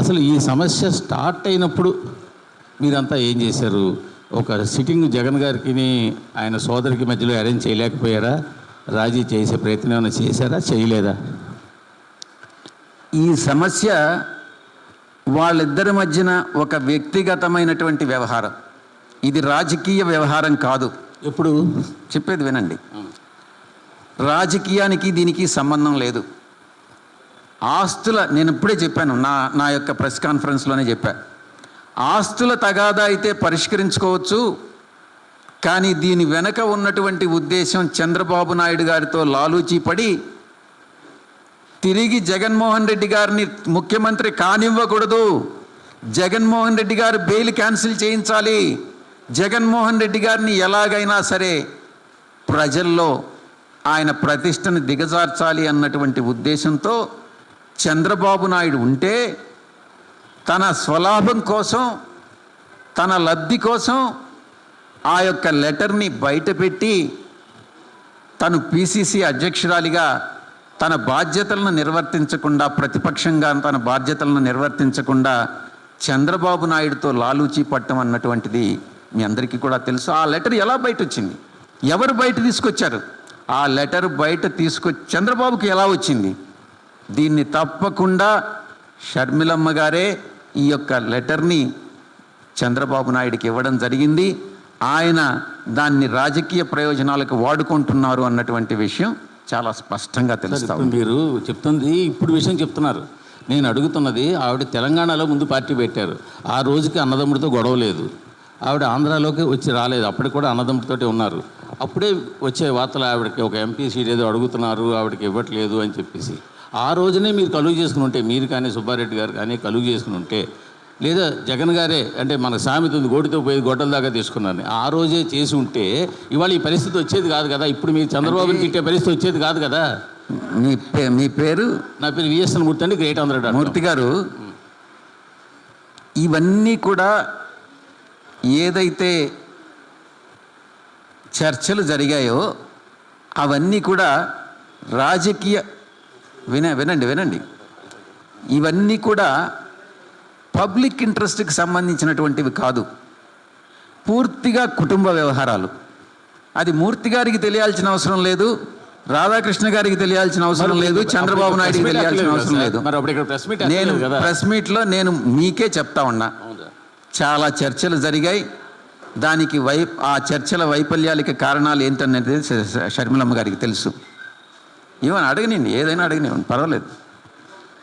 అసలు ఈ సమస్య స్టార్ట్ అయినప్పుడు మీరంతా ఏం చేశారు? ఒక సిట్టింగ్ జగన్ గారికి ఆయన సోదరికి మధ్యలో అరేంజ్ చేయలేకపోయారా? రాజీ చేసే ప్రయత్నం ఏమైనా చేశారా? చేయలేదా? ఈ సమస్య వాళ్ళిద్దరి మధ్యన ఒక వ్యక్తిగతమైనటువంటి వ్యవహారం. ఇది రాజకీయ వ్యవహారం కాదు. ఎప్పుడు? చెప్పేది వినండి. రాజకీయానికి దీనికి సంబంధం లేదు. ఆస్తుల నేను ఇప్పుడే చెప్పాను నా నా యొక్క ప్రెస్ కాన్ఫరెన్స్లోనే చెప్పా. ఆస్తుల తగాదా అయితే పరిష్కరించుకోవచ్చు కానీ దీని వెనక ఉన్నటువంటి ఉద్దేశం చంద్రబాబు నాయుడు గారితో లాలూచీ పడి తిరిగి జగన్మోహన్ రెడ్డి గారిని ముఖ్యమంత్రి కానివ్వకూడదు. జగన్మోహన్ రెడ్డి గారు బెయిల్ క్యాన్సిల్ చేయించాలి. జగన్మోహన్ రెడ్డి గారిని ఎలాగైనా సరే ప్రజల్లో ఆయన ప్రతిష్టను దిగజార్చాలి అన్నటువంటి ఉద్దేశంతో చంద్రబాబు నాయుడు ఉంటే తన స్వలాభం కోసం తన లబ్ధి కోసం ఆ యొక్క లెటర్ని బయటపెట్టి తను పిసిసి అధ్యక్షురాలిగా తన బాధ్యతలను నిర్వర్తించకుండా ప్రతిపక్షంగా తన బాధ్యతలను నిర్వర్తించకుండా చంద్రబాబు నాయుడుతో లాలూచీ పట్టం అన్నటువంటిది మీ అందరికీ కూడా తెలుసు. ఆ లెటర్ ఎలా బయట వచ్చింది ఎవరు బయట తీసుకొచ్చారు? ఆ లెటర్ బయట తీసుకొచ్చి చంద్రబాబుకి ఎలా వచ్చింది? దీన్ని తప్పకుండా షర్మిలమ్మ గారే ఈ యొక్క లెటర్ని చంద్రబాబు నాయుడికి ఇవ్వడం జరిగింది. ఆయన దాన్ని రాజకీయ ప్రయోజనాలకు వాడుకుంటున్నారు అన్నటువంటి విషయం చాలా స్పష్టంగా తెలుస్తా మీరు చెప్తుంది ఇప్పుడు విషయం చెప్తున్నారు. నేను అడుగుతున్నది ఆవిడ తెలంగాణలో ముందు పార్టీ పెట్టారు. ఆ రోజుకి అన్నదమ్ముడితో గొడవ లేదు. ఆవిడ ఆంధ్రాలోకి వచ్చి రాలేదు. అప్పటికి కూడా అన్నదమ్ముడితోటే ఉన్నారు. అప్పుడే వచ్చే వార్తలు ఆవిడకి ఒక ఎంపీ సీట్ ఏదో అడుగుతున్నారు ఆవిడకి ఇవ్వట్లేదు అని చెప్పేసి. ఆ రోజునే మీరు కలుగు చేసుకుని ఉంటే మీరు కానీ సుబ్బారెడ్డి గారు కానీ కలుగు చేసుకుని ఉంటే లేదా జగన్ గారే అంటే మన సామెత ఉంది గోటితో పోయి గొడ్డల దాకా తీసుకున్నాను ఆ రోజే చేసి ఉంటే ఇవాళ ఈ పరిస్థితి వచ్చేది కాదు కదా? ఇప్పుడు మీరు చంద్రబాబుని తిట్టే పరిస్థితి వచ్చేది కాదు కదా? మీ పే మీ పేరు? నా పేరు విఎస్ఎన్ మూర్తి అండి గ్రేట్ ఆంధ్ర. మూర్తి గారు ఇవన్నీ కూడా ఏదైతే చర్చలు జరిగాయో అవన్నీ కూడా రాజకీయ విన వినండి వినండి. ఇవన్నీ కూడా పబ్లిక్ ఇంట్రెస్ట్కి సంబంధించినటువంటివి కాదు. పూర్తిగా కుటుంబ వ్యవహారాలు. అది మూర్తి గారికి తెలియాల్సిన అవసరం లేదు రాధాకృష్ణ గారికి తెలియాల్సిన అవసరం లేదు చంద్రబాబు నాయుడుకి తెలియాల్సిన అవసరం లేదు. నేను ప్రెస్ మీట్లో నేను మీకే చెప్తా ఉన్నా? చాలా చర్చలు జరిగాయి. దానికి వై ఆ చర్చల వైఫల్యాలకి కారణాలు ఏంటనేది షర్మిలమ్మ గారికి తెలుసు. ఏమని అడగనండి ఏదైనా అడగనివ్వండి పర్వాలేదు.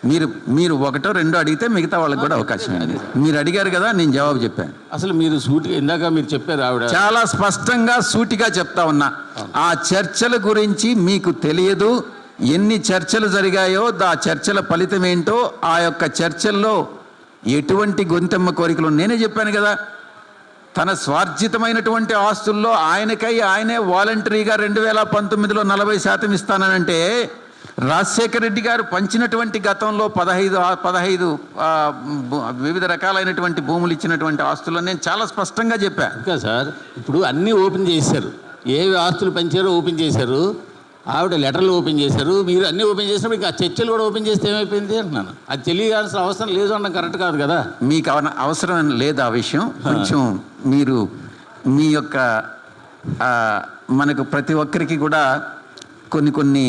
మీరు మీరు ఒకటో రెండో అడిగితే మిగతా వాళ్ళకి కూడా అవకాశం ఉంది మీరు అడిగారు కదా నేను జవాబు చెప్పాను. అసలు మీరు సూటిగా ఇందాక మీరు చెప్పారు ఆవిడ. చాలా స్పష్టంగా సూటిగా చెప్తా ఉన్నా. ఆ చర్చల గురించి మీకు తెలియదు. ఎన్ని చర్చలు జరిగాయో ఆ చర్చల ఫలితం ఏంటో ఆ యొక్క చర్చల్లో ఎటువంటి గొంతెమ్మ కోరికలు నేనే చెప్పాను కదా. తన స్వార్జితమైనటువంటి ఆస్తుల్లో ఆయనకై ఆయనే వాలంటరీగా రెండు వేల పంతొమ్మిదిలో నలభై శాతం ఇస్తానంటే రాజశేఖర రెడ్డి గారు పంచినటువంటి గతంలో పదహైదు పదహైదు వివిధ రకాలైనటువంటి భూములు ఇచ్చినటువంటి ఆస్తుల్లో నేను చాలా స్పష్టంగా చెప్పాను ఇంకా సార్ ఇప్పుడు అన్నీ ఓపెన్ చేశారు. ఏవి ఆస్తులు పంచారో ఓపెన్ చేశారు. ఆవిడ లెటర్లు ఓపెన్ చేశారు. మీరు అన్నీ ఓపెన్ చేసినప్పుడు ఇంకా చర్చలు కూడా ఓపెన్ చేస్తే ఏమైపోయింది అంటున్నాను. అది తెలియాల్సిన అవసరం లేదు అన్న కరెక్ట్ కాదు కదా? మీకు అవసరం లేదు ఆ విషయం. కొంచెం మీరు మీ యొక్క ఆ, మనకు ప్రతి ఒక్కరికి కూడా కొన్ని కొన్ని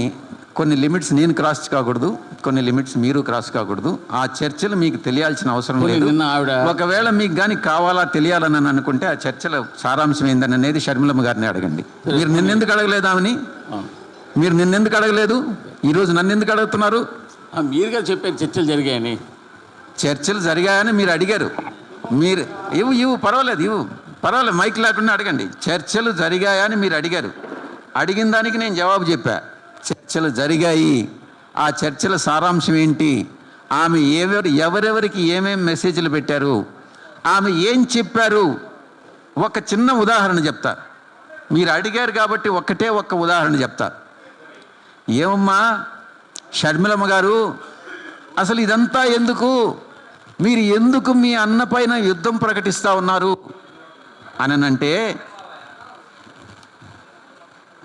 కొన్ని లిమిట్స్ నేను క్రాస్ కాకూడదు. కొన్ని లిమిట్స్ మీరు క్రాస్ కాకూడదు. ఆ చర్చలు మీకు తెలియాల్సిన అవసరం లేదు. ఒకవేళ మీకు కానీ కావాలా తెలియాలని అని అనుకుంటే ఆ చర్చల సారాంశం ఏందని అనేది షర్మిలమ్మ గారిని అడగండి. మీరు నిన్నెందుకు అడగలేదామని మీరు నిన్నెందుకు అడగలేదు? ఈరోజు నన్ను ఎందుకు అడుగుతున్నారు? మీరుగా చెప్పారు చర్చలు జరిగాయని. చర్చలు జరిగాయని మీరు అడిగారు. మీరు ఇవ్వు ఇవ్వు పర్వాలేదు ఇవ్వు. పర్వాలేదు మైక్ లేకుండా అడగండి. చర్చలు జరిగాయని మీరు అడిగారు. అడిగిన దానికి నేను జవాబు చెప్పా. చర్చలు జరిగాయి. ఆ చర్చల సారాంశం ఏంటి? ఆమె ఎవరు ఎవరెవరికి ఏమేం మెసేజ్లు పెట్టారు? ఆమె ఏం చెప్పారు? ఒక చిన్న ఉదాహరణ చెప్తా. మీరు అడిగారు కాబట్టి ఒక్కటే ఒక్క ఉదాహరణ చెప్తా. ఏమమ్మా? షర్మిలమ్మ గారు అసలు ఇదంతా ఎందుకు? మీరు ఎందుకు మీ అన్న పైన యుద్ధం ప్రకటిస్తూ ఉన్నారు? అననంటే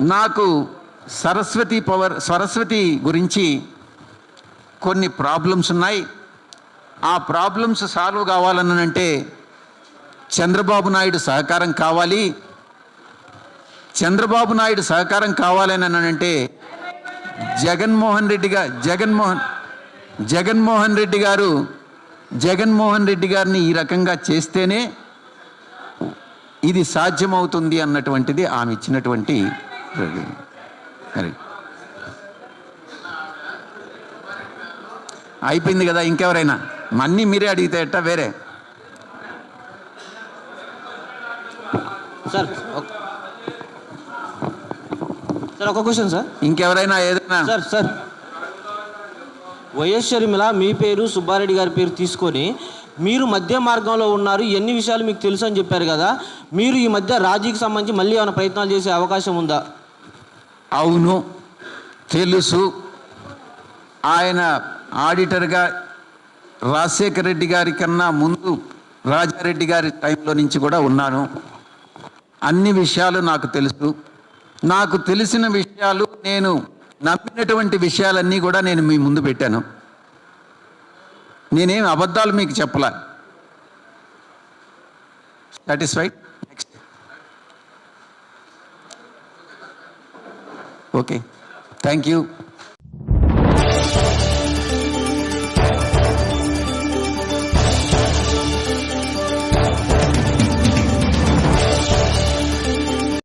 నాకు సరస్వతి పవర్ సరస్వతి గురించి కొన్ని ప్రాబ్లమ్స్ ఉన్నాయి. ఆ ప్రాబ్లమ్స్ సాల్వ్ కావాలనంటే చంద్రబాబు నాయుడు సహకారం కావాలి. చంద్రబాబు నాయుడు సహకారం కావాలని అంటే జగన్మోహన్ రెడ్డి గారు జగన్మోహన్ జగన్మోహన్ రెడ్డి గారు జగన్మోహన్ రెడ్డి గారిని ఈ రకంగా చేస్తేనే ఇది సాధ్యమవుతుంది అన్నటువంటిది ఆమె ఇచ్చినటువంటి అయిపోయింది కదా ఇంకెవరైనా? మన్నీ మీరే అడిగితే ఎట్టా? వేరే. సార్ సార్ ఒక క్వశ్చన్ సార్ ఇంకెవరైనా ఏదైనా. సార్ సార్ వైఎస్ షర్మిల మీ పేరు సుబ్బారెడ్డి గారి పేరు తీసుకొని మీరు మధ్య మార్గంలో ఉన్నారు ఎన్ని విషయాలు మీకు తెలుసు అని చెప్పారు కదా మీరు ఈ మధ్య రాజీకి సంబంధించి మళ్ళీ ఏమైనా ప్రయత్నాలు చేసే అవకాశం ఉందా? అవును తెలుసు. ఆయన ఆడిటర్గా రాజశేఖర రెడ్డి గారి కన్నా ముందు రాజారెడ్డి గారి టైంలో నుంచి కూడా ఉన్నాను. అన్ని విషయాలు నాకు తెలుసు. నాకు తెలిసిన విషయాలు నేను నమ్మినటువంటి విషయాలన్నీ కూడా నేను మీ ముందు పెట్టాను. నేనేం అబద్ధాలు మీకు చెప్పలా. Satisfied next okay thank you